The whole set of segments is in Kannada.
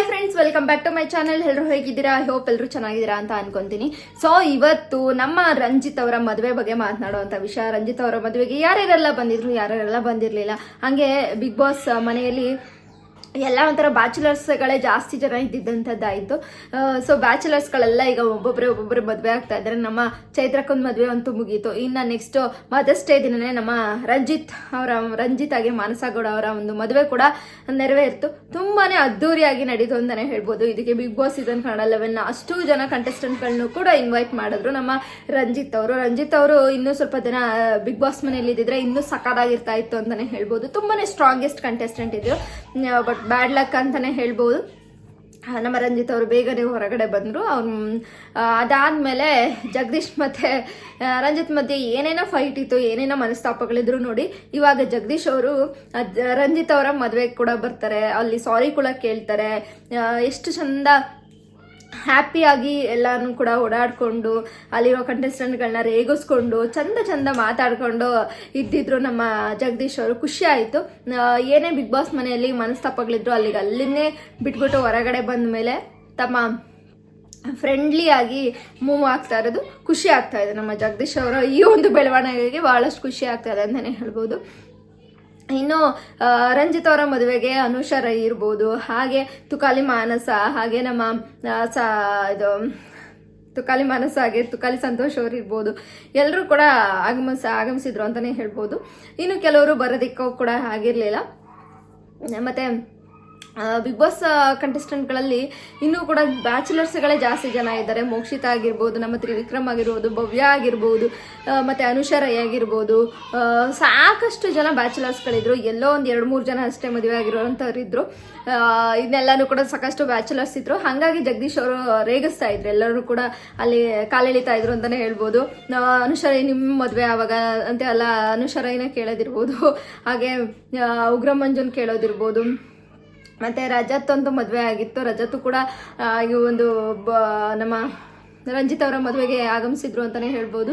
Hi friends welcome back to my channel ಎಲ್ಲರೂ ಹೇಗಿದ್ದೀರಾ? ಐ ಹೋಪ್ ಎಲ್ಲರೂ ಚೆನ್ನಾಗಿದ್ದೀರಾ ಅಂತ ಅನ್ಕೊಂತೀನಿ. ಸೊ ಇವತ್ತು ನಮ್ಮ ರಂಜಿತ್ ಅವರ ಮದುವೆ ಬಗ್ಗೆ ಮಾತನಾಡುವಂಥ ವಿಷಯ. ರಂಜಿತ್ ಅವರ ಮದುವೆಗೆ ಯಾರ್ಯಾರೆಲ್ಲ ಬಂದಿದ್ರು? ಯಾರ್ಯಾರೆಲ್ಲ ಬಂದಿರಲಿಲ್ಲ? ಹಾಗೆ ಬಿಗ್ ಬಾಸ್ ಮನೆಯಲ್ಲಿ ಎಲ್ಲ ಒಂಥರ ಬ್ಯಾಚುಲರ್ಸ್ಗಳೇ ಜಾಸ್ತಿ ಜನ ಇದ್ದಿದ್ದಂಥದ್ದಾಯಿತು. ಸೊ ಬ್ಯಾಚುಲರ್ಸ್ಗಳೆಲ್ಲ ಈಗ ಒಬ್ಬೊಬ್ಬರೇ ಒಬ್ಬೊಬ್ಬರೇ ಮದುವೆ ಆಗ್ತಾ ಇದ್ದಾರೆ. ನಮ್ಮ ಚೈತ್ರಕ್ಕೊಂದು ಮದುವೆ ಅಂತೂ ಮುಗೀತು. ಇನ್ನು ನೆಕ್ಸ್ಟ್ ಮದರ್ಸ್ ಡೇ ದಿನನೇ ನಮ್ಮ ರಂಜಿತ್ ಅವರ, ರಂಜಿತ್ ಆಗಿ ಮಾನಸಗೌಡ ಅವರ ಒಂದು ಮದುವೆ ಕೂಡ ನೆರವೇರಿತು. ತುಂಬಾನೇ ಅದ್ದೂರಿಯಾಗಿ ನಡೀತು ಅಂತಲೇ ಹೇಳ್ಬೋದು. ಇದಕ್ಕೆ big boss season Kannada eleven ಅಷ್ಟು ಜನ ಕಂಟೆಸ್ಟೆಂಟ್ಗಳನ್ನು ಕೂಡ ಇನ್ವೈಟ್ ಮಾಡಿದ್ರು ನಮ್ಮ ರಂಜಿತ್ ಅವರು. ರಂಜಿತ್ ಅವರು ಇನ್ನೂ ಸ್ವಲ್ಪ ದಿನ ಬಿಗ್ ಬಾಸ್ ಮನೆಯಲ್ಲಿ ಇದ್ದಿದ್ರೆ ಇನ್ನೂ ಸಕಾಲಾಗಿರ್ತಾ ಇತ್ತು ಅಂತಲೇ ಹೇಳ್ಬೋದು. ತುಂಬಾನೇ ಸ್ಟ್ರಾಂಗೆಸ್ಟ್ ಕಂಟೆಸ್ಟೆಂಟ್ ಇದ್ರು. ಬಟ್ ಬ್ಯಾಡ್ ಲಕ್ ಅಂತಾನೆ ಹೇಳ್ಬೋದು. ನಮ್ಮ ರಂಜಿತ್ ಅವರು ಬೇಗನೆ ಹೊರಗಡೆ ಬಂದರು. ಅವ್ರು ಅದಾದಮೇಲೆ ಜಗದೀಶ್ ಮತ್ತು ರಂಜಿತ್ ಮಧ್ಯೆ ಏನೇನೋ ಫೈಟ್ ಇತ್ತು, ಏನೇನೋ ಮನಸ್ತಾಪಗಳಿದ್ರು ನೋಡಿ. ಇವಾಗ ಜಗದೀಶ್ ಅವರು ರಂಜಿತ್ ಅವರ ಮದುವೆಗೆ ಕೂಡ ಬರ್ತಾರೆ. ಅಲ್ಲಿ ಸಾರಿ ಕೂಡ ಕೇಳ್ತಾರೆ. ಎಷ್ಟು ಚಂದ ಹ್ಯಾಪಿಯಾಗಿ ಎಲ್ಲಾನು ಕೂಡ ಓಡಾಡಿಕೊಂಡು, ಅಲ್ಲಿರೋ ಕಂಟೆಸ್ಟೆಂಟ್ಗಳನ್ನ ರೇಗಿಸ್ಕೊಂಡು, ಚಂದ ಚಂದ ಮಾತಾಡಿಕೊಂಡು ಇದ್ದಿದ್ರು ನಮ್ಮ ಜಗದೀಶ್ ಅವರು. ಖುಷಿ ಆಯಿತು. ಏನೇ ಬಿಗ್ ಬಾಸ್ ಮನೆಯಲ್ಲಿ ಮನಸ್ತಾಪಗಳಿದ್ರು ಅಲ್ಲಿಗೆ ಅಲ್ಲಿನೇ ಬಿಟ್ಬಿಟ್ಟು ಹೊರಗಡೆ ಬಂದ ಮೇಲೆ ತಮ್ಮ ಫ್ರೆಂಡ್ಲಿ ಆಗಿ ಮೂವ್ ಆಗ್ತಾ ಇರೋದು. ಖುಷಿ ಆಗ್ತಾ ಇದೆ ನಮ್ಮ ಜಗದೀಶ್ ಅವರ. ಈ ಒಂದು ಬೆಳವಣಿಗೆಗೆ ಬಹಳಷ್ಟು ಖುಷಿ ಆಗ್ತಾ ಇದೆ ಅಂತಲೇ ಹೇಳ್ಬೋದು. ಇನ್ನು ರಂಜಿತ್ ಅವರ ಮದುವೆಗೆ ಅನುಷರ ರೈ ಇರ್ಬೋದು, ಹಾಗೆ ತುಕಾಲಿ ಮಾನಸ, ಹಾಗೆ ನಮ್ಮ ಸ, ಇದು, ತುಕಾಲಿ ಮಾನಸ ಹಾಗೆ ತುಕಾಲಿ ಸಂತೋಷ್ ಅವರು ಇರ್ಬೋದು. ಎಲ್ಲರೂ ಕೂಡ ಆಗಮಿಸ, ಆಗಮಿಸಿದ್ರು ಅಂತಲೇ ಹೇಳ್ಬೋದು. ಇನ್ನು ಕೆಲವರು ಬರೋದಿಕ್ಕೂ ಕೂಡ ಆಗಿರಲಿಲ್ಲ. ಮತ್ತು ಬಿಗ್ ಬಾಸ್ ಕಂಟೆಸ್ಟೆಂಟ್ಗಳಲ್ಲಿ ಇನ್ನೂ ಕೂಡ ಬ್ಯಾಚುಲರ್ಸ್ಗಳೇ ಜಾಸ್ತಿ ಜನ ಇದ್ದಾರೆ. ಮೋಕ್ಷಿತ ಆಗಿರ್ಬೋದು, ನಮ್ಮ ತ್ರಿವಿಕ್ರಮ್ ಆಗಿರ್ಬೋದು, ಭವ್ಯ ಆಗಿರ್ಬೋದು ಮತ್ತು ಅನುಷಾ ರೈ ಆಗಿರ್ಬೋದು. ಸಾಕಷ್ಟು ಜನ ಬ್ಯಾಚುಲರ್ಸ್ಗಳಿದ್ರು ಎಲ್ಲೋ ಒಂದು ಎರಡು ಮೂರು ಜನ ಅಷ್ಟೇ ಮದುವೆ ಆಗಿರೋವಂಥವ್ರಿದ್ರು ಇದನ್ನೆಲ್ಲನೂ ಕೂಡ ಸಾಕಷ್ಟು ಬ್ಯಾಚುಲರ್ಸ್ ಇದ್ರು. ಹಾಗಾಗಿ ಜಗದೀಶ್ ಅವರು ರೇಗಿಸ್ತಾ ಇದ್ರು. ಎಲ್ಲರೂ ಕೂಡ ಅಲ್ಲಿ ಕಾಲೆಳಿತಾ ಇದ್ರು ಅಂತಾನೆ ಹೇಳ್ಬೋದು. ಅನುಷಾ ರೈ ನಿಮ್ಮ ಮದುವೆ ಆವಾಗ ಅಂತ ಅಲ್ಲ, ಅನುಷಾ ರೈನ ಕೇಳೋದಿರ್ಬೋದು. ಹಾಗೆ ಉಗ್ರಮಂಜನ್ ಉಗ್ರ ಮಂಜುನ್ ಕೇಳೋದಿರ್ಬೋದು. ಮತ್ತೆ ರಜತ್ ಒಂದು ಮದುವೆ ಆಗಿತ್ತು. ರಜತ್ ಕೂಡ ಈ ಒಂದು ನಮ್ಮ ರಂಜಿತ್ ಅವರ ಮದುವೆಗೆ ಆಗಮಿಸಿದ್ರು ಅಂತಾನೆ ಹೇಳ್ಬೋದು.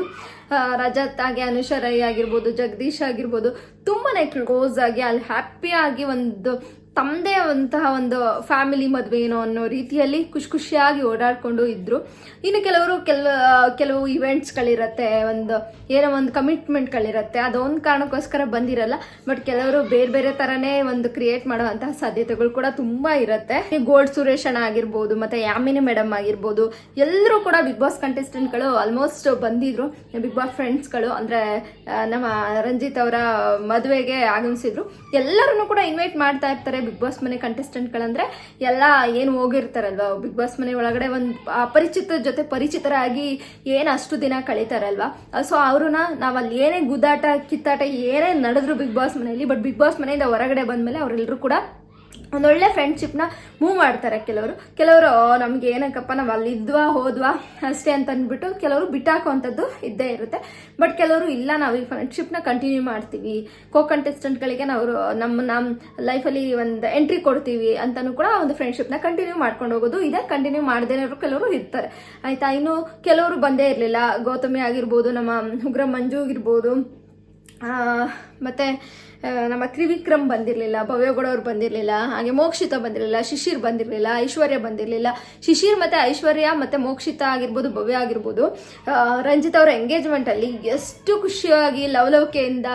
ರಜತ್ ಆಗಿ, ಅನುಷಾ ರೈ ಆಗಿರ್ಬೋದು, ಜಗದೀಶ್ ಆಗಿರ್ಬೋದು, ತುಂಬಾನೇ ಕ್ಲೋಸ್ ಆಗಿ, ಅಲ್ಲಿ ಹ್ಯಾಪಿಯಾಗಿ ಒಂದು ತಮ್ಮದೇ ಅಂತಹ ಒಂದು ಫ್ಯಾಮಿಲಿ ಮದುವೆ ಏನೋ ಅನ್ನೋ ರೀತಿಯಲ್ಲಿ ಖುಷಿ ಖುಷಿಯಾಗಿ ಓಡಾಡ್ಕೊಂಡು ಇದ್ರು. ಇನ್ನು ಕೆಲವರು ಕೆಲ, ಕೆಲವು ಇವೆಂಟ್ಸ್ಗಳಿರತ್ತೆ ಒಂದು ಏನೋ ಒಂದು ಕಮಿಟ್ಮೆಂಟ್ಗಳಿರತ್ತೆ ಅದೊಂದು ಕಾರಣಕ್ಕೋಸ್ಕರ ಬಂದಿರಲ್ಲ. ಬಟ್ ಕೆಲವರು ಬೇರೆ ಬೇರೆ ಥರನೇ ಒಂದು ಕ್ರಿಯೇಟ್ ಮಾಡುವಂತಹ ಸಾಧ್ಯತೆಗಳು ಕೂಡ ತುಂಬ ಇರುತ್ತೆ. ಗೋಲ್ಡ್ ಸುರೇಶ್ ಅಣ್ಣ ಆಗಿರ್ಬೋದು, ಮತ್ತೆ ಯಾಮಿನಿ ಮೇಡಮ್ ಆಗಿರ್ಬೋದು, ಎಲ್ಲರೂ ಕೂಡ ಬಿಗ್ ಬಾಸ್ ಕಂಟೆಸ್ಟೆಂಟ್ಗಳು ಆಲ್ಮೋಸ್ಟ್ ಬಂದಿದ್ರು. ಬಿಗ್ ಬಾಸ್ ಫ್ರೆಂಡ್ಸ್ಗಳು ಅಂದ್ರೆ ನಮ್ಮ ರಂಜಿತ್ ಅವರ ಮದುವೆಗೆ ಆಗಮಿಸಿದ್ರು. ಎಲ್ಲರನ್ನು ಕೂಡ ಇನ್ವೈಟ್ ಮಾಡ್ತಾ ಇರ್ತಾರೆ. ಬಿಗ್ ಬಾಸ್ ಮನೆ ಕಂಟೆಸ್ಟೆಂಟ್ಗಳಂದ್ರೆ ಎಲ್ಲ ಏನು ಹೋಗಿರ್ತಾರಲ್ವಾ? ಬಿಗ್ ಬಾಸ್ ಮನೆ ಒಳಗಡೆ ಒಂದು ಅಪರಿಚಿತ ಜೊತೆ ಪರಿಚಿತರಾಗಿ ಏನು ಅಷ್ಟು ದಿನ ಕಳೀತಾರಲ್ವಾ? ಸೊ ಅವ್ರನ್ನ ನಾವಲ್ಲಿ ಏನೇ ಗುದ್ದಾಟ, ಕಿತ್ತಾಟ ಏನೇ ನಡೆದ್ರು ಬಿಗ್ ಬಾಸ್ ಮನೆಯಲ್ಲಿ ಬಟ್ ಬಿಗ್ ಬಾಸ್ ಮನೆಯಿಂದ ಹೊರಗಡೆ ಬಂದ್ಮೇಲೆ ಅವರೆಲ್ಲರೂ ಕೂಡ ಒಂದೊಳ್ಳೆ ಫ್ರೆಂಡ್ಶಿಪ್ನ ಮೂವ್ ಮಾಡ್ತಾರೆ ಕೆಲವರು. ಕೆಲವರು ನಮಗೆ ಏನಕ್ಕಪ್ಪ, ನಾವು ಅಲ್ಲಿ ಇದ್ವಾ ಹೋದ್ವಾ? ಅಷ್ಟೇ ಅಂತ ಅಂದ್ಬಿಟ್ಟು ಕೆಲವರು ಬಿಟ್ಟಾಕುವಂಥದ್ದು ಇದ್ದೇ ಇರುತ್ತೆ. ಬಟ್ ಕೆಲವರು, ಇಲ್ಲ, ನಾವು ಈ ಫ್ರೆಂಡ್ಶಿಪ್ನ ಕಂಟಿನ್ಯೂ ಮಾಡ್ತೀವಿ. ಕೋ ಕಂಟೆಸ್ಟೆಂಟ್ಗಳಿಗೆ ನಾವು ನಮ್ಮ ನಮ್ಮ ಲೈಫಲ್ಲಿ ಒಂದು ಎಂಟ್ರಿ ಕೊಡ್ತೀವಿ ಅಂತಲೂ ಕೂಡ ಒಂದು ಫ್ರೆಂಡ್ಶಿಪ್ನ ಕಂಟಿನ್ಯೂ ಮಾಡ್ಕೊಂಡು ಹೋಗೋದು ಇದೆ. ಕಂಟಿನ್ಯೂ ಮಾಡದೇ ಕೆಲವರು ಇರ್ತಾರೆ. ಆಯ್ತಾ? ಇನ್ನು ಕೆಲವರು ಬಂದೇ ಇರಲಿಲ್ಲ. ಗೌತಮಿ ಆಗಿರ್ಬೋದು, ನಮ್ಮ ಉಗ್ರ ಮಂಜು ಆಗಿರ್ಬೋದು ಮತ್ತು ನಮ್ಮ ತ್ರಿವಿಕ್ರಮ್ ಬಂದಿರಲಿಲ್ಲ, ಭವ್ಯಗೌಡವ್ರು ಬಂದಿರಲಿಲ್ಲ, ಹಾಗೆ ಮೋಕ್ಷಿತ ಬಂದಿರಲಿಲ್ಲ, ಶಿಶಿರ್ ಬಂದಿರಲಿಲ್ಲ, ಐಶ್ವರ್ಯ ಬಂದಿರಲಿಲ್ಲ. ಶಿಶಿರ್ ಮತ್ತು ಐಶ್ವರ್ಯ ಮತ್ತು ಮೋಕ್ಷಿತ ಆಗಿರ್ಬೋದು, ಭವ್ಯ ಆಗಿರ್ಬೋದು. ರಂಜಿತ್ ಅವರ ಎಂಗೇಜ್ಮೆಂಟಲ್ಲಿ ಎಷ್ಟು ಖುಷಿಯಾಗಿ, ಲವಲವಿಕೆಯಿಂದ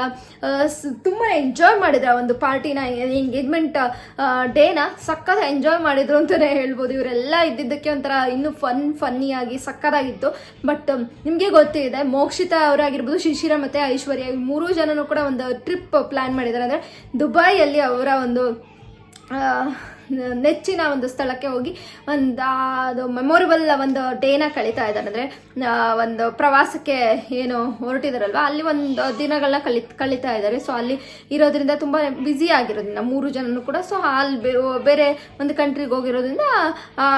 ತುಂಬ ಎಂಜಾಯ್ ಮಾಡಿದ್ರು ಆ ಒಂದು ಪಾರ್ಟಿನ ಎಂಗೇಜ್ಮೆಂಟ್ ಡೇನ ಸಕ್ಕತ್ ಎಂಜಾಯ್ ಮಾಡಿದ್ರು ಅಂತಲೇ ಹೇಳ್ಬೋದು. ಇವರೆಲ್ಲ ಇದ್ದಿದ್ದಕ್ಕೆ ಒಂಥರ ಇನ್ನೂ ಫನ್ ಫನ್ನಿಯಾಗಿ ಸಕ್ಕತ್ತಾಗಿತ್ತು ಬಟ್ ನಿಮಗೆ ಗೊತ್ತಿದೆ, ಮೋಕ್ಷಿತ ಅವರಾಗಿರ್ಬೋದು, ಶಿಶಿರ ಮತ್ತು ಐಶ್ವರ್ಯ ಮೂರು ಜನನು ಕೂಡ ಒಂದು ಟ್ರಿಪ್ ಪ್ಲಾನ್ ಮಾಡಿದ್ದಾರೆ. ಅಂದರೆ ದುಬೈಯಲ್ಲಿ ಅವರ ಒಂದು ನೆಚ್ಚಿನ ಒಂದು ಸ್ಥಳಕ್ಕೆ ಹೋಗಿ ಒಂದು ಅದು ಮೆಮೊರಬಲ್ ಒಂದು ಡೇನ ಕಳೀತಾ ಇದ್ದಾರೆ ಅಂದರೆ ಒಂದು ಪ್ರವಾಸಕ್ಕೆ ಏನು ಹೊರಟಿದಾರಲ್ವ? ಅಲ್ಲಿ ಒಂದು ದಿನಗಳನ್ನ ಕಳಿ ಕಳೀತಾ ಇದ್ದಾರೆ. ಸೊ ಅಲ್ಲಿ ಇರೋದ್ರಿಂದ ತುಂಬ ಬ್ಯುಸಿ ಆಗಿರೋದ್ರಿಂದ, ಮೂರು ಜನನು ಕೂಡ ಸೊ ಅಲ್ಲಿ ಬೇರೆ ಒಂದು ಕಂಟ್ರಿಗೆ ಹೋಗಿರೋದ್ರಿಂದ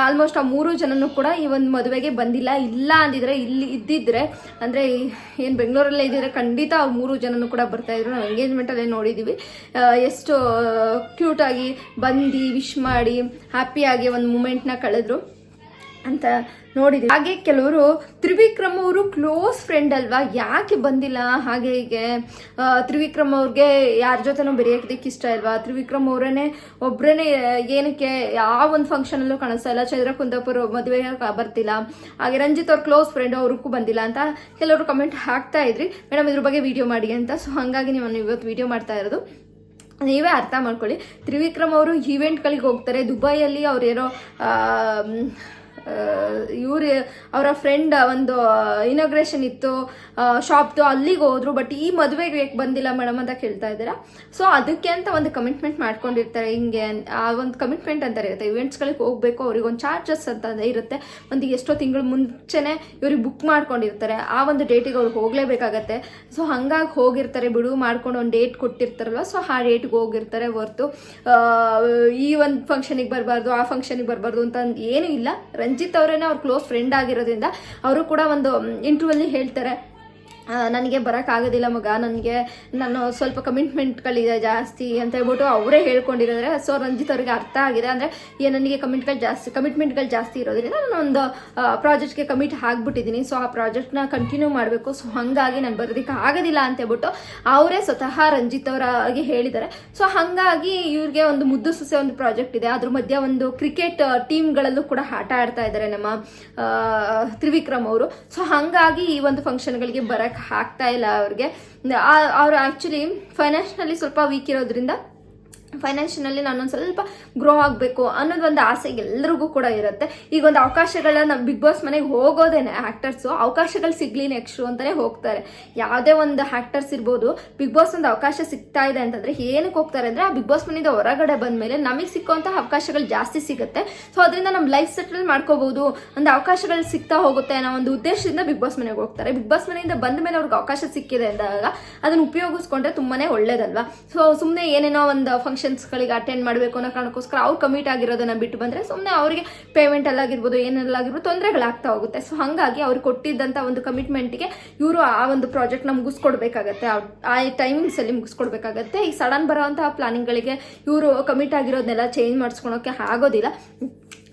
ಆಲ್ಮೋಸ್ಟ್ ಆ ಮೂರು ಜನನು ಕೂಡ ಈ ಒಂದು ಮದುವೆಗೆ ಬಂದಿಲ್ಲ, ಇಲ್ಲ ಅಂದಿದ್ರೆ, ಇಲ್ಲಿ ಇದ್ದಿದ್ರೆ, ಅಂದರೆ ಏನು ಬೆಂಗಳೂರಲ್ಲೇ ಇದ್ದಿದ್ರೆ ಖಂಡಿತ ಆ ಮೂರು ಜನನು ಕೂಡ ಬರ್ತಾಯಿದ್ರು ನಾವು ಎಂಗೇಜ್ಮೆಂಟಲ್ಲೇ ನೋಡಿದ್ದೀವಿ ಎಷ್ಟು ಕ್ಯೂಟಾಗಿ ಬಂದು ವಿಶ್ ಮಾಡಿ ಹ್ಯಾಪಿಯಾಗಿ ಒಂದು ಮೂಮೆಂಟ್ನ ಕಳೆದ್ರು ಅಂತ ನೋಡಿದ್ವಿ. ಹಾಗೆ ಕೆಲವರು ತ್ರಿವಿಕ್ರಮ್ ಅವರು ಕ್ಲೋಸ್ ಫ್ರೆಂಡ್ ಅಲ್ವಾ? ಯಾಕೆ ಬಂದಿಲ್ಲ? ಹಾಗೆ ಹೀಗೆ. ತ್ರಿವಿಕ್ರಮ್ ಅವ್ರಿಗೆ ಯಾರ ಜೊತೆನೂ ಬೆರೆಯೋದಕ್ಕೆ ಇಷ್ಟ ಇಲ್ವಾ? ತ್ರಿವಿಕ್ರಮ್ ಅವರೇ ಒಬ್ಬರೇ ಏನಕ್ಕೆ ಯಾವ ಒಂದು ಫಂಕ್ಷನಲ್ಲೂ ಕಾಣಿಸ್ತಾ ಇಲ್ಲ. ಚಂದ್ರ ಕುಂದಾಪುರ ಮದುವೆಗೆ ಬರ್ತಿಲ್ಲ. ಹಾಗೆ ರಂಜಿತ್ ಅವ್ರ ಕ್ಲೋಸ್ ಫ್ರೆಂಡ್ ಅವ್ರಿಗೂ ಬಂದಿಲ್ಲ ಅಂತ ಕೆಲವರು ಕಮೆಂಟ್ ಹಾಕ್ತಾ ಇದ್ರಿ. ಮೇಡಮ್ ಇದ್ರ ಬಗ್ಗೆ ವಿಡಿಯೋ ಮಾಡಿ ಅಂತ. ಸೊ ಹಾಗಾಗಿ ನೀವು ಇವತ್ತು ವಿಡಿಯೋ ಮಾಡ್ತಾ ಇರೋದು. ನೀವೇ ಅರ್ಥ ಮಾಡ್ಕೊಳ್ಳಿ. ತ್ರಿವಿಕ್ರಮ್ ಅವರು ಈವೆಂಟ್ಗಳಿಗೆ ಹೋಗ್ತಾರೆ. ದುಬೈಯಲ್ಲಿ ಅವ್ರೇನೋ ಇವ್ರು, ಅವರ ಫ್ರೆಂಡ್ ಒಂದು ಇನಾಗ್ರೇಷನ್ ಇತ್ತು. ಶಾಪ್ದು ಅಲ್ಲಿಗೆ ಹೋದ್ರು ಬಟ್ ಈ ಮದುವೆಗೆ ಯಾಕೆ ಬಂದಿಲ್ಲ ಮೇಡಮ್ ಅಂತ ಕೇಳ್ತಾ ಇದ್ದೀರಾ? ಸೊ ಅದಕ್ಕೆ ಅಂತ ಒಂದು ಕಮಿಟ್ಮೆಂಟ್ ಮಾಡ್ಕೊಂಡಿರ್ತಾರೆ ಹಿಂಗೆ ಆ ಒಂದು ಕಮಿಟ್ಮೆಂಟ್ ಅಂತ ಇರುತ್ತೆ ಇವೆಂಟ್ಸ್ಗಳಿಗೆ ಹೋಗಬೇಕು, ಅವ್ರಿಗೆ ಒಂದು ಚಾರ್ಜಸ್ ಅಂತ ಇರುತ್ತೆ. ಒಂದು ಎಷ್ಟೋ ತಿಂಗಳು ಮುಂಚೆನೆ ಇವ್ರಿಗೆ ಬುಕ್ ಮಾಡ್ಕೊಂಡಿರ್ತಾರೆ. ಆ ಒಂದು ಡೇಟಿಗೆ ಅವ್ರಿಗೆ ಹೋಗಲೇಬೇಕಾಗತ್ತೆ. ಸೊ ಹಂಗಾಗಿ ಹೋಗಿರ್ತಾರೆ ಬಿಡು, ಮಾಡ್ಕೊಂಡು ಒಂದು ಡೇಟ್ ಕೊಟ್ಟಿರ್ತಾರಲ್ವ? ಸೊ ಆ ಡೇಟ್ಗೆ ಹೋಗಿರ್ತಾರೆ ಹೊರ್ತು. ಈ ಒಂದು ಫಂಕ್ಷನಿಗೆ ಬರಬಾರ್ದು, ಆ ಫಂಕ್ಷನಿಗೆ ಬರಬಾರ್ದು ಅಂತ ಏನೂ ಇಲ್ಲ. ರಂಜಿತ್ ಅವರೇನೆ ಅವ್ರ ಕ್ಲೋಸ್ ಫ್ರೆಂಡ್ ಆಗಿರೋದ್ರಿಂದ ಅವರು ಕೂಡ ಒಂದು ಇಂಟರ್ವ್ಯೂಲ್ಲಿ ಹೇಳ್ತಾರೆ. ಆ, ನನಗೆ ಬರೋಕ್ಕಾಗೋದಿಲ್ಲ ಮಗ. ನನಗೆ ನಾನು ಸ್ವಲ್ಪ ಕಮಿಟ್ಮೆಂಟ್ಗಳಿದೆ ಜಾಸ್ತಿ ಅಂತ ಹೇಳ್ಬಿಟ್ಟು ಅವರೇ ಹೇಳ್ಕೊಂಡಿರೋದ್ರೆ, ಸೊ ರಂಜಿತ್ ಅವರಿಗೆ ಅರ್ಥ ಆಗಿದೆ. ಅಂದರೆ ಏ, ನನಗೆ ಕಮಿಟ್ಗಳು ಜಾಸ್ತಿ ಕಮಿಟ್ಮೆಂಟ್ಗಳು ಜಾಸ್ತಿ ಇರೋದ್ರಿಂದ ನಾನು ಒಂದು ಪ್ರಾಜೆಕ್ಟ್ಗೆ ಕಮಿಟ್ ಆಗಿಬಿಟ್ಟಿದ್ದೀನಿ. ಸೊ ಆ ಪ್ರಾಜೆಕ್ಟ್ನ ಕಂಟಿನ್ಯೂ ಮಾಡಬೇಕು. ಸೊ ಹಾಗಾಗಿ ನಾನು ಬರೋದಕ್ಕೆ ಆಗೋದಿಲ್ಲ ಅಂತ ಹೇಳ್ಬಿಟ್ಟು ಅವರೇ ಸ್ವತಃ ರಂಜಿತ್ ಅವರಾಗಿ ಹೇಳಿದ್ದಾರೆ. ಸೊ ಹಾಗಾಗಿ ಇವ್ರಿಗೆ ಒಂದು ಮುದ್ದು ಸೊಸೆ ಒಂದು ಪ್ರಾಜೆಕ್ಟ್ ಇದೆ. ಅದ್ರ ಮಧ್ಯೆ ಒಂದು ಕ್ರಿಕೆಟ್ ಟೀಮ್ಗಳಲ್ಲೂ ಕೂಡ ಆಟ ಆಡ್ತಾ ಇದ್ದಾರೆ ನಮ್ಮ ತ್ರಿವಿಕ್ರಮ್ ಅವರು. ಸೊ ಹಾಗಾಗಿ ಈ ಒಂದು ಫಂಕ್ಷನ್ಗಳಿಗೆ ಬರಕ್ಕೆ ಆಗ್ತಾ ಇಲ್ಲ ಅವ್ರಿಗೆ. ಅವರು ಆ್ಯಕ್ಚುಲಿ ಫೈನಾನ್ಷಿಯಲಿ ಸ್ವಲ್ಪ ವೀಕ್ ಇರೋದ್ರಿಂದ ಫೈನಾನ್ಷಿಯಲಿ ನಾನೊಂದು ಸ್ವಲ್ಪ ಗ್ರೋ ಆಗಬೇಕು ಅನ್ನೋದು ಒಂದು ಆಸೆ ಎಲ್ಲರಿಗೂ ಕೂಡ ಇರುತ್ತೆ. ಈಗ ಒಂದು ಅವಕಾಶಗಳನ್ನ ಬಿಗ್ ಬಾಸ್ ಮನೆಗೆ ಹೋಗೋದೇನೆ ಆ್ಯಕ್ಟರ್ಸು ಅವಕಾಶಗಳು ಸಿಗ್ಲಿ ನೆಕ್ಸ್ಟು ಅಂತಲೇ ಹೋಗ್ತಾರೆ. ಯಾವುದೇ ಒಂದು ಆ್ಯಕ್ಟರ್ಸ್ ಇರ್ಬೋದು ಬಿಗ್ ಬಾಸ್ ಒಂದು ಅವಕಾಶ ಸಿಗ್ತಾ ಇದೆ ಅಂತಂದರೆ ಏನಕ್ಕೆ ಹೋಗ್ತಾರೆ ಅಂದರೆ ಆ ಬಿಗ್ ಬಾಸ್ ಮನೆಯಿಂದ ಹೊರಗಡೆ ಬಂದ ಮೇಲೆ ನಮಗೆ ಸಿಕ್ಕುವಂಥ ಅವಕಾಶಗಳು ಜಾಸ್ತಿ ಸಿಗುತ್ತೆ. ಸೊ ಅದರಿಂದ ನಮ್ಮ ಲೈಫ್ ಸೆಟಲ್ ಮಾಡ್ಕೋಬಹುದು ಒಂದು ಅವಕಾಶಗಳು ಸಿಗ್ತಾ ಹೋಗುತ್ತೆ ಅನ್ನೋ ಒಂದು ಉದ್ದೇಶದಿಂದ ಬಿಗ್ ಬಾಸ್ ಮನೆಗೆ ಹೋಗ್ತಾರೆ. ಬಿಗ್ ಬಾಸ್ ಮನೆಯಿಂದ ಬಂದ ಮೇಲೆ ಅವ್ರಿಗೆ ಅವಕಾಶ ಸಿಕ್ಕಿದೆ ಅಂದಾಗ ಅದನ್ನ ಉಪಯೋಗಿಸ್ಕೊಂಡ್ರೆ ತುಂಬಾನೇ ಒಳ್ಳೇದಲ್ವಾ? ಸೊ ಸುಮ್ಮನೆ ಏನೇನೋ ಒಂದು ಫಂಕ್ಷನ್ಸ್ಗಳಿಗೆ ಅಟೆಂಡ್ ಮಾಡಬೇಕು ಅನ್ನೋ ಕಾರಣಕ್ಕೋಸ್ಕರ ಅವ್ರು ಕಮಿಟ್ ಆಗಿರೋದನ್ನ ಬಿಟ್ಟು ಬಂದರೆ ಸುಮ್ಮನೆ ಅವರಿಗೆ ಪೇಮೆಂಟ್ ಅಲ್ಲಾಗಿರ್ಬೋದು, ಏನೆಲ್ಲಾಗಿರ್ಬೋದು ತೊಂದರೆಗಳಾಗ್ತಾ ಹೋಗುತ್ತೆ. ಸೊ ಹಾಗಾಗಿ ಅವ್ರು ಕೊಟ್ಟಿದ್ದಂಥ ಒಂದು ಕಮಿಟ್ಮೆಂಟ್ಗೆ ಇವರು ಆ ಒಂದು ಪ್ರಾಜೆಕ್ಟ್ನ ಮುಗಿಸ್ಕೊಡ್ಬೇಕಾಗತ್ತೆ. ಆ- ಟೈಮಿಂಗ್ಸಲ್ಲಿ ಮುಗಿಸ್ಕೊಡ್ಬೇಕಾಗತ್ತೆ. ಈ ಸಡನ್ ಬರೋವಂತಹ ಪ್ಲಾನಿಂಗ್ಗಳಿಗೆ ಇವರು ಕಮಿಟ್ ಆಗಿರೋದನ್ನೆಲ್ಲ ಚೇಂಜ್ ಮಾಡಿಸ್ಕೊಳೋಕ್ಕೆ ಆಗೋದಿಲ್ಲ.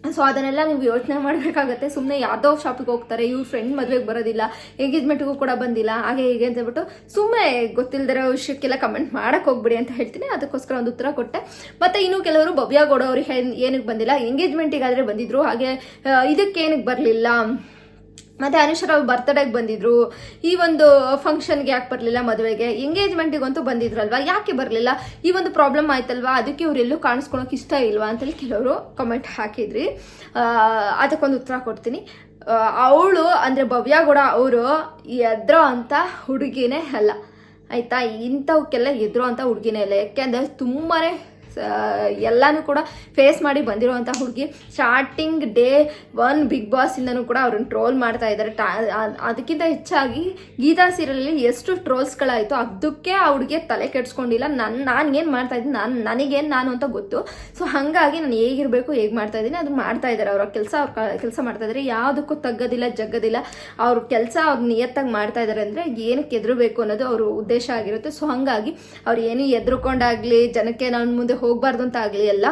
ಸೊ ಅದನ್ನೆಲ್ಲ ನೀವು ಯೋಚನೆ ಮಾಡಬೇಕಾಗತ್ತೆ. ಸುಮ್ಮನೆ ಯಾವುದೋ ಶಾಪಿಗೆ ಹೋಗ್ತಾರೆ, ಇವ್ರ ಫ್ರೆಂಡ್ ಮದುವೆಗೆ ಬರೋದಿಲ್ಲ ಎಂಗೇಜ್ಮೆಂಟ್ಗೂ ಕೂಡ ಬಂದಿಲ್ಲ, ಹಾಗೆ ಹೀಗೆ ಅಂತ ಹೇಳ್ಬಿಟ್ಟು ಸುಮ್ಮನೆ ಗೊತ್ತಿಲ್ಲದಿರೋ ವಿಷಯಕ್ಕೆಲ್ಲ ಕಮೆಂಟ್ ಮಾಡಕ್ಕೆ ಹೋಗ್ಬಿಡಿ ಅಂತ ಹೇಳ್ತೀನಿ. ಅದಕ್ಕೋಸ್ಕರ ಒಂದು ಉತ್ತರ ಕೊಟ್ಟೆ. ಮತ್ತು ಇನ್ನೂ ಕೆಲವರು ಭವ್ಯ ಗೌಡ ಅವ್ರಿಗೆ ಏನ್- ಏನಕ್ಕೆ ಬಂದಿಲ್ಲ ಎಂಗೇಜ್ಮೆಂಟಿಗಾದರೆ ಬಂದಿದ್ರು. ಹಾಗೆ ಇದಕ್ಕೆ ಏನಕ್ಕೆ ಬರಲಿಲ್ಲ? ಮತ್ತೆ ಅನುಷರ್ ಅವ್ರು ಬರ್ತಡೇಗೆ ಬಂದಿದ್ರು. ಈ ಒಂದು ಫಂಕ್ಷನ್ಗೆ ಯಾಕೆ ಬರಲಿಲ್ಲ ಮದುವೆಗೆ? ಎಂಗೇಜ್ಮೆಂಟಿಗಂತೂ ಬಂದಿದ್ರಲ್ವಾ? ಯಾಕೆ ಬರಲಿಲ್ಲ? ಈ ಒಂದು ಪ್ರಾಬ್ಲಮ್ ಆಯ್ತಲ್ವಾ? ಅದಕ್ಕೆ ಇವರೆಲ್ಲೂ ಕಾಣಿಸ್ಕೊಳೋಕೆ ಇಷ್ಟ ಇಲ್ವಾ ಅಂತೇಳಿ ಕೆಲವರು ಕಮೆಂಟ್ ಹಾಕಿದ್ರಿ. ಅದಕ್ಕೊಂದು ಉತ್ತರ ಕೊಡ್ತೀನಿ. ಅವಳು ಅಂದರೆ ಭವ್ಯ ಕೂಡ ಅವರು ಎದ್ರೋ ಅಂತ ಹುಡುಗಿನೇ ಅಲ್ಲ. ಆಯ್ತಾ? ಇಂಥವಕ್ಕೆಲ್ಲ ಎದುರು ಅಂತ ಹುಡುಗಿನೇ ಇಲ್ಲ ಯಾಕೆಂದರೆ ತುಂಬಾ ಎಲ್ಲಾನು ಕೂಡ ಫೇಸ್ ಮಾಡಿ ಬಂದಿರುವಂಥ ಹುಡುಗಿ. Starting day one big boss ಇಂದನೂ ಕೂಡ ಅವ್ರನ್ನ ಟ್ರೋಲ್ ಮಾಡ್ತಾ ಇದ್ದಾರೆ ಅದಕ್ಕಿಂತ ಹೆಚ್ಚಾಗಿ ಗೀತಾ ಸೀರಿಯಲಲ್ಲಿ ಎಷ್ಟು ಟ್ರೋಲ್ಸ್ಗಳಾಯಿತು ಅದಕ್ಕೆ ಆ ಹುಡುಗಿ ತಲೆ ಕೆಡ್ಸ್ಕೊಂಡಿಲ್ಲ. ನನ್ನ ನಾನು ಏನು ಮಾಡ್ತಾ ಇದ್ದೀನಿ? ನಾನು, ನನಗೇನು ನಾನು ಅಂತ ಗೊತ್ತು. ಸೊ ಹಾಗಾಗಿ ನಾನು ಹೇಗಿರಬೇಕು, ಹೇಗೆ ಮಾಡ್ತಾ ಇದ್ದೀನಿ, ಅದು ಮಾಡ್ತಾ ಇದ್ದಾರೆ ಅವರ ಕೆಲಸ, ಅವ್ರ ಕೆಲಸ ಮಾಡ್ತಾ ಇದ್ದಾರೆ ಯಾವುದಕ್ಕೂ ತಗ್ಗದಿಲ್ಲ, ಜಗ್ಗದಿಲ್ಲ. ಅವ್ರ ಕೆಲಸ ಅವ್ರು ನಿಯತ್ತಾಗಿ ಮಾಡ್ತಾ ಇದ್ದಾರೆ ಅಂದರೆ ಏನಕ್ಕೆ ಎದುರಬೇಕು ಅನ್ನೋದು ಅವ್ರ ಉದ್ದೇಶ ಆಗಿರುತ್ತೆ. ಸೊ ಹಾಗಾಗಿ ಅವ್ರು ಏನು ಎದುರುಕೊಂಡಾಗಲಿ, ಜನಕ್ಕೆ ನಾನು ಮುಂದೆ ಹೋಗಬಾರ್ದು ಅಂತ ಆಗಲಿ ಎಲ್ಲ.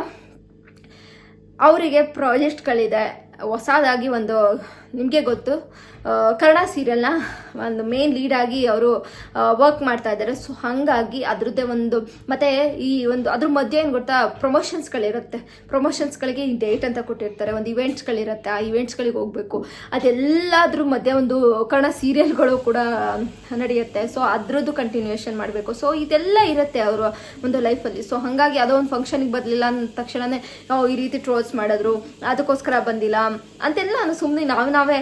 ಅವರಿಗೆ ಪ್ರಾಜೆಕ್ಟ್ಗಳಿದೆ ಹೊಸದಾಗಿ ಒಂದು ನಿಮಗೆ ಗೊತ್ತು? ಕನ್ನಡ ಸೀರಿಯಲ್ನ ಒಂದು ಮೇನ್ ಲೀಡಾಗಿ ಅವರು ವರ್ಕ್ ಮಾಡ್ತಾ ಇದ್ದಾರೆ. ಸೊ ಹಾಗಾಗಿ ಅದ್ರದ್ದೇ ಒಂದು, ಮತ್ತು ಈ ಒಂದು, ಅದ್ರ ಮಧ್ಯೆ ಏನು ಗೊತ್ತಾ ಪ್ರಮೋಷನ್ಸ್ಗಳಿರುತ್ತೆ ಪ್ರಮೋಷನ್ಸ್ಗಳಿಗೆ ಈ ಡೇಟ್ ಅಂತ ಕೊಟ್ಟಿರ್ತಾರೆ. ಒಂದು ಇವೆಂಟ್ಸ್ಗಳಿರುತ್ತೆ ಆ ಇವೆಂಟ್ಸ್ಗಳಿಗೆ ಹೋಗಬೇಕು. ಅದೆಲ್ಲದ್ರ ಮಧ್ಯೆ ಒಂದು ಕನ್ನಡ ಸೀರಿಯಲ್ಗಳು ಕೂಡ ನಡೆಯುತ್ತೆ. ಸೊ ಅದರದ್ದು ಕಂಟಿನ್ಯೂಯೇಷನ್ ಮಾಡಬೇಕು. ಸೊ ಇದೆಲ್ಲ ಇರುತ್ತೆ ಅವರು ಒಂದು ಲೈಫಲ್ಲಿ ಸೊ ಹಾಗಾಗಿ ಯಾವುದೋ ಒಂದು ಫಂಕ್ಷನಿಗೆ ಬರಲಿಲ್ಲ ಅಂದ ತಕ್ಷಣನೇ ನಾವು ಈ ರೀತಿ ಟ್ರೋಲ್ಸ್ ಮಾಡಿದ್ರು. ಅದಕ್ಕೋಸ್ಕರ ಬಂದಿಲ್ಲ. ಅಂತೆಲ್ಲ ಸುಮ್ಮನೆ ನಾವು ನಾವೇ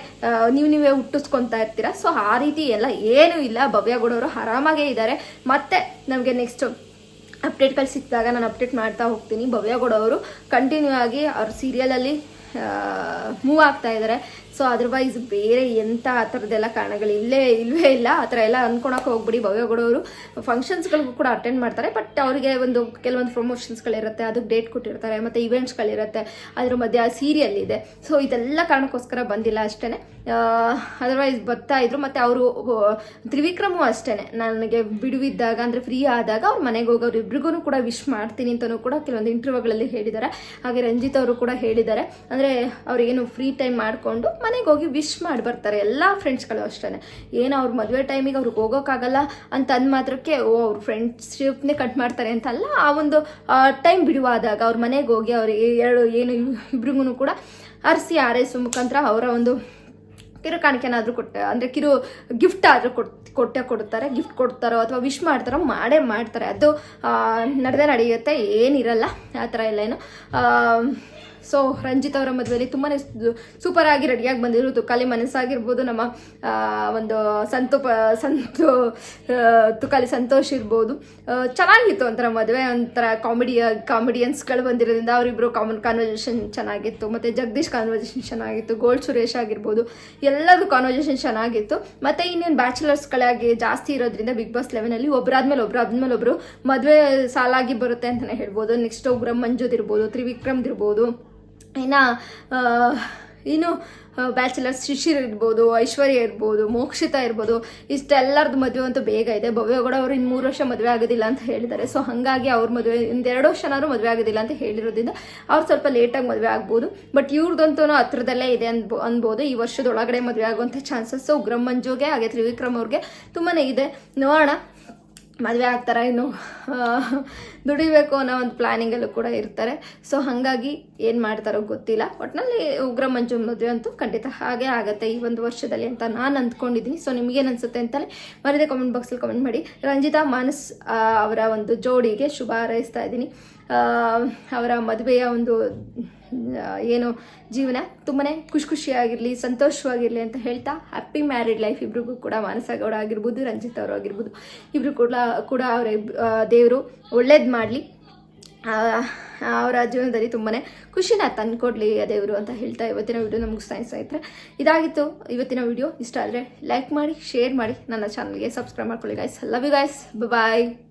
ನೀವು ನೀವೇ ಹುಟ್ಟಿಸ್ಕೊತಾ ಇರ್ತೀರಾ? ಸೊ ಆ ರೀತಿ ಎಲ್ಲ ಏನೂ ಇಲ್ಲ. ಭವ್ಯಗೌಡವರು ಆರಾಮಾಗೇ ಇದ್ದಾರೆ ಮತ್ತೆ ನಮಗೆ ನೆಕ್ಸ್ಟ್ ಅಪ್ಡೇಟ್ಗಳು ಸಿಕ್ಕಿದಾಗ ನಾನು ಅಪ್ಡೇಟ್ ಮಾಡ್ತಾ ಹೋಗ್ತೀನಿ. ಭವ್ಯಗೌಡ ಅವರು ಕಂಟಿನ್ಯೂ ಆಗಿ ಅವ್ರ ಸೀರಿಯಲಲ್ಲಿ ಮೂವ್ ಆಗ್ತಾ ಇದ್ದಾರೆ ಸೊ ಅದರ್ವೈಸ್ ಬೇರೆ ಎಂಥ ಆ ಥರದ್ದೆಲ್ಲ ಕಾರಣಗಳು ಇಲ್ಲೇ ಇಲ್ಲವೇ ಇಲ್ಲ. ಆ ಥರ ಎಲ್ಲ ಅನ್ಕೊಳಕ್ಕೆ ಹೋಗ್ಬಿಡಿ. ಭವ್ಯಗೌಡವರು ಫಂಕ್ಷನ್ಸ್ಗಳಿಗೂ ಕೂಡ ಅಟೆಂಡ್ ಮಾಡ್ತಾರೆ. ಬಟ್ ಅವರಿಗೆ ಒಂದು, ಕೆಲವೊಂದು ಪ್ರಮೋಷನ್ಸ್ಗಳಿರುತ್ತೆ ಅದಕ್ಕೆ ಡೇಟ್ ಕೊಟ್ಟಿರ್ತಾರೆ, ಮತ್ತು ಇವೆಂಟ್ಸ್ಗಳಿರುತ್ತೆ ಅದ್ರ ಮಧ್ಯೆ ಸೀರಿಯಲ್ ಇದೆ. ಸೊ ಇದೆಲ್ಲ ಕಾರಣಕ್ಕೋಸ್ಕರ ಬಂದಿಲ್ಲ ಅಷ್ಟೇ ಅದರ್ವೈಸ್ ಬರ್ತಾ ಇದ್ರು. ಮತ್ತು ಅವರು ತ್ರಿವಿಕ್ರಮೂ ಅಷ್ಟೇ ನನಗೆ ಬಿಡುವಿದ್ದಾಗ, ಅಂದರೆ ಫ್ರೀ ಆದಾಗ ಅವ್ರ ಮನೆಗೆ ಹೋಗೋರು ಇಬ್ರಿಗೂ ಕೂಡ ವಿಶ್ ಮಾಡ್ತೀನಿ ಅಂತಲೂ ಕೂಡ ಕೆಲವೊಂದು ಇಂಟರ್ವ್ಯೂಗಳಲ್ಲಿ ಹೇಳಿದ್ದಾರೆ. ಹಾಗೆ ರಂಜಿತ್ ಅವರು ಕೂಡ ಹೇಳಿದ್ದಾರೆ. ಅಂದರೆ ಅವ್ರಿಗೇನು ಫ್ರೀ ಟೈಮ್ ಮಾಡಿಕೊಂಡು ಮನೆಗೆ ಹೋಗಿ ವಿಶ್ ಮಾಡಿ ಬರ್ತಾರೆ. ಎಲ್ಲ ಫ್ರೆಂಡ್ಸ್ಗಳು ಅಷ್ಟೇ ಏನು ಅವ್ರ ಮದುವೆ ಟೈಮಿಗೆ ಅವ್ರಿಗೆ ಹೋಗೋಕ್ಕಾಗಲ್ಲ ಅಂತ ಅಂದ ಮಾತ್ರಕ್ಕೆ, ಓ, ಅವ್ರ ಫ್ರೆಂಡ್ಶಿಪ್ನೇ ಕಟ್ ಮಾಡ್ತಾರೆ ಅಂತಲ್ಲ ಆ ಒಂದು ಟೈಮ್ ಬಿಡುವಾದಾಗ ಅವ್ರ ಮನೆಗೆ ಹೋಗಿ ಅವ್ರಿಗೆ ಎರಡು, ಏನು ಇಬ್ರಿಗೂ ಕೂಡ ಅರಸಿ, ಆರೈಸು ಮುಖಾಂತರ ಅವರ ಒಂದು ಕಿರು ಕಾಣಿಕೆನಾದರೂ ಕೊಟ್ಟೆ, ಅಂದರೆ ಕಿರು ಗಿಫ್ಟ್ ಆದರೂ ಕೊಟ್, ಕೊಟ್ಟೆ ಕೊಡ್ತಾರೆ ಗಿಫ್ಟ್ ಕೊಡ್ತಾರೋ ಅಥವಾ ವಿಶ್ ಮಾಡ್ತಾರೋ ಮಾಡೇ ಮಾಡ್ತಾರೆ. ಅದು ನಡೆದೇ ನಡೆಯುತ್ತೆ, ಏನಿರಲ್ಲ, ಆ ಥರ ಎಲ್ಲ ಏನು. ಸೊ ರಂಜಿತ್ ಅವರ ಮದುವೆಯಲ್ಲಿ ತುಂಬಾ ಸೂಪರ್ ಆಗಿ ರೆಡಿಯಾಗಿ ಬಂದಿರೋದು. ತುಕಾಲಿ ಮನಸ್ಸಾಗಿರ್ಬೋದು, ನಮ್ಮ ಒಂದು ಸಂತೋಪ, ಸಂತೋ ತುಕಾಲಿ ಸಂತೋಷ್ ಇರ್ಬೋದು. ಚೆನ್ನಾಗಿತ್ತು ಒಂಥರ ಮದುವೆ, ಒಂಥರ ಕಾಮಿಡಿ ಕಾಮಿಡಿಯನ್ಸ್ಗಳು ಬಂದಿರೋದ್ರಿಂದ ಅವರಿಬ್ಬರು ಕಾಮನ್ ಕಾನ್ವರ್ಸೇಷನ್ ಚೆನ್ನಾಗಿತ್ತು. ಮತ್ತು ಜಗದೀಶ್ ಕಾನ್ವರ್ಸೇಷನ್ ಚೆನ್ನಾಗಿತ್ತು ಗೋಲ್ಡ್ ಸುರೇಶ್ ಆಗಿರ್ಬೋದು. ಎಲ್ಲದೂ ಕಾನ್ವರ್ಸೇಷನ್ ಚೆನ್ನಾಗಿತ್ತು. ಮತ್ತು ಇನ್ನೇನು ಬ್ಯಾಚುಲರ್ಸ್ಗಳಾಗಿ ಜಾಸ್ತಿ ಇರೋದ್ರಿಂದ ಬಿಗ್ ಬಾಸ್ ಲೆವೆನಲ್ಲಿ ಒಬ್ಬರಾದ್ಮೇಲೆ ಒಬ್ರು ಆದ್ಮೇಲೆ ಒಬ್ಬರು ಮದುವೆ ಸಾಲಾಗಿ ಬರುತ್ತೆ ಅಂತಲೇ ಹೇಳ್ಬೋದು. ನೆಕ್ಸ್ಟ್ ಒಬ್ರು ಮಂಜುದ್ ಇರ್ಬೋದು, ತ್ರಿವಿಕ್ರಮ್ದು ಇರ್ಬೋದು. ಇನ್ನು ಇನ್ನು ಬ್ಯಾಚುಲರ್ಸ್ ಶಿಶಿರ್ ಇರ್ಬೋದು, ಐಶ್ವರ್ಯ ಇರ್ಬೋದು, ಮೋಕ್ಷಿತಾ ಇರ್ಬೋದು ಇಷ್ಟೆಲ್ಲರದ್ದು ಮದುವೆ ಅಂತೂ ಬೇಗ ಇದೆ. ಭವ್ಯಗೌಡ ಅವರು ಇನ್ನು ಮೂರು ವರ್ಷ ಮದುವೆ ಆಗೋದಿಲ್ಲ ಅಂತ ಹೇಳಿದ್ದಾರೆ. ಸೊ ಹಾಗಾಗಿ ಅವ್ರ ಮದುವೆ ಇನ್ನೆರಡು ವರ್ಷನಾದ್ರು ಮದುವೆ ಆಗೋದಿಲ್ಲ ಅಂತ ಹೇಳಿರೋದ್ರಿಂದ ಅವ್ರು ಸ್ವಲ್ಪ ಲೇಟಾಗಿ ಮದುವೆ ಆಗ್ಬೋದು. ಬಟ್ ಇವ್ರದ್ದಂತೂ ಹತ್ರದಲ್ಲೇ ಇದೆ ಅನ್ಬೋ ಅನ್ಬೋದು. ಈ ವರ್ಷದೊಳಗಡೆ ಮದುವೆ ಆಗುವಂಥ ಚಾನ್ಸಸ್ ಉಗ್ರಂ ಮಂಜುಗೆ, ಹಾಗೆ ತ್ರಿವಿಕ್ರಮ್ ಅವ್ರಿಗೆ ತುಂಬಾ ಇದೆ. ನೋಡೋಣ. ಮದುವೆ ಆಗ್ತಾರ ಇನ್ನು ದುಡಿಬೇಕು ಅನ್ನೋ ಒಂದು ಪ್ಲ್ಯಾನಿಂಗಲ್ಲೂ ಕೂಡ ಇರ್ತಾರೆ. ಸೊ ಹಾಗಾಗಿ ಏನು ಮಾಡ್ತಾರೋ ಗೊತ್ತಿಲ್ಲ. ಒಟ್ಟಿನಲ್ಲಿ ಉಗ್ರ ಮಂಜು ಮದುವೆ ಅಂತೂ ಖಂಡಿತ ಹಾಗೆ ಆಗುತ್ತೆ ಈ ಒಂದು ವರ್ಷದಲ್ಲಿ ಅಂತ ನಾನು ಅಂದ್ಕೊಂಡಿದ್ದೀನಿ. ಸೊ ನಿಮಗೇನು ಅನಿಸುತ್ತೆ ಅಂತಲೇ ಮರಿದೆ ಕಾಮೆಂಟ್ ಬಾಕ್ಸಲ್ಲಿ ಕಮೆಂಟ್ ಮಾಡಿ. ರಂಜಿತಾ ಮಾನಸ್ ಅವರ ಒಂದು ಜೋಡಿಗೆ ಶುಭ ಹಾರೈಸ್ತಾ ಇದ್ದೀನಿ. ಅವರ ಮದುವೆಯ ಒಂದು ಏನು ಜೀವನ ತುಂಬಾ ಖುಷಿ ಖುಷಿಯಾಗಿರಲಿ, ಸಂತೋಷವಾಗಿರಲಿ ಅಂತ ಹೇಳ್ತಾ ಹ್ಯಾಪಿ ಮ್ಯಾರಿಡ್ ಲೈಫ್ ಇಬ್ರಿಗೂ ಕೂಡ ಮಾನಸಗೌಡ ಆಗಿರ್ಬೋದು, ರಂಜಿತ್ ಅವರು ಆಗಿರ್ಬೋದು ಇಬ್ಬರು ಕೂಡ ಕೂಡ ಅವರ ದೇವರು ಒಳ್ಳೇದು ಮಾಡಲಿ. ಅವರ ಜೀವನದಲ್ಲಿ ತುಂಬಾ ಖುಷಿನ ತಂದುಕೊಡ್ಲಿ ದೇವರು ಅಂತ ಹೇಳ್ತಾ ಇವತ್ತಿನ ವಿಡಿಯೋ ನಮ್ಗೆ ಆಯ್ತಾರೆ ಇದಾಗಿತ್ತು ಇವತ್ತಿನ ವಿಡಿಯೋ ಇಷ್ಟ ಆದರೆ ಲೈಕ್ ಮಾಡಿ ಶೇರ್ ಮಾಡಿ, ನನ್ನ ಚಾನಲ್ಗೆ ಸಬ್ಸ್ಕ್ರೈಬ್ ಮಾಡ್ಕೊಳ್ಳಿ guys love you guys bye